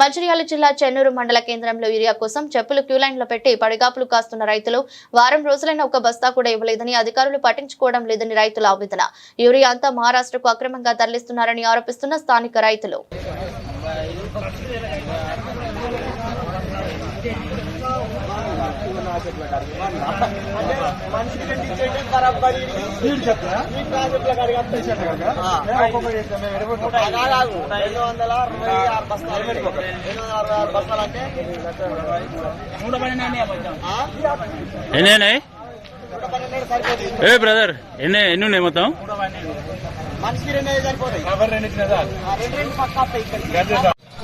మంచిర్యాల జిల్లా చెన్నూరు మండల కేంద్రంలో యూరియా కోసం చెప్పులు క్యూ లైన్లో పెట్టి పడిగాపులు కాస్తున్న రైతులు వారం రోజులైన ఒక బస్తా కూడా ఇవ్వలేదని అధికారులు పట్టించుకోవడం లేదని రైతుల ఆవేదన. యూరియా అంతా మహారాష్ట్రకు అక్రమంగా తరలిస్తున్నారని ఆరోపిస్తున్న స్థానిక రైతులు. రెండు వందల అరవై ఆరు బస్తాలు రెండు వందల అరవై ఆరు బస్తాలు అంటే ఆ? ఎన్ని ఒక పన్నెండు సరిపోతుంది ఏ బ్రదర్ ఎన్ని ఎన్ని ఉన్నాయి మొత్తం మనిషికి రెండు సరిపోతాయి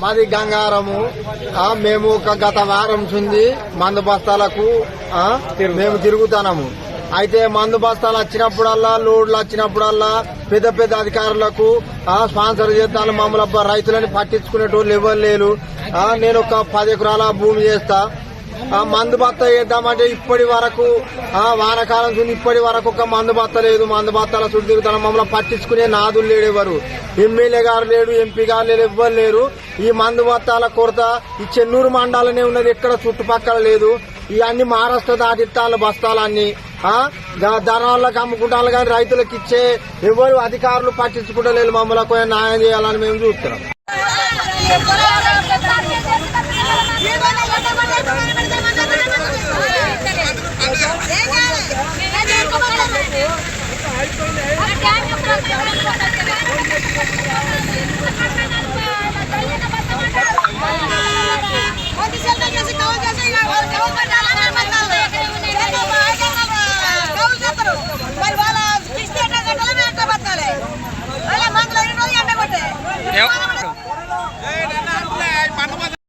మాది గంగారము. మేము ఒక గత వారం నుంచి మందు బస్తాలకు మేము తిరుగుతున్నాము. అయితే మందు బస్తాలు వచ్చినప్పుడల్లా లోడ్లు వచ్చినప్పుడల్లా పెద్ద పెద్ద అధికారులకు స్పాన్సర్ చేస్తాను. మమ్మల్ని రైతులని పట్టించుకునేటోళ్ళు ఎవరు లేరు. నేను ఒక పది ఎకరాల భూమి చేస్తా. మందు బత్త వేద్దామంటే ఇప్పటి వరకు ఆ వానకాలం చూసి ఇప్పటి వరకు ఒక మందు బత్త లేదు. మందు బత్తాల చుట్టూ తిరుగుతాను మమ్మల్ని పట్టించుకునే నాదులు లేడు ఎవరు. ఎమ్మెల్యే గారు లేడు ఎంపీ గారు లేరు ఎవ్వరు లేరు. ఈ మందు బత్తాల కొరత ఈ చెన్నూరు మండలనే ఉన్నది ఎక్కడ చుట్టుపక్కల లేదు. ఈ అన్ని మహారాష్ట్ర దాటిత్తాలు బస్తాలన్నీ. ఆ? ద- ధనాలకు కానీ రైతులకు ఇచ్చే ఎవరు అధికారులు పట్టించుకుంటలేరు మమ్మల్ని కొంచెం న్యాయం చేయాలని మేము చూస్తున్నాం. よ。を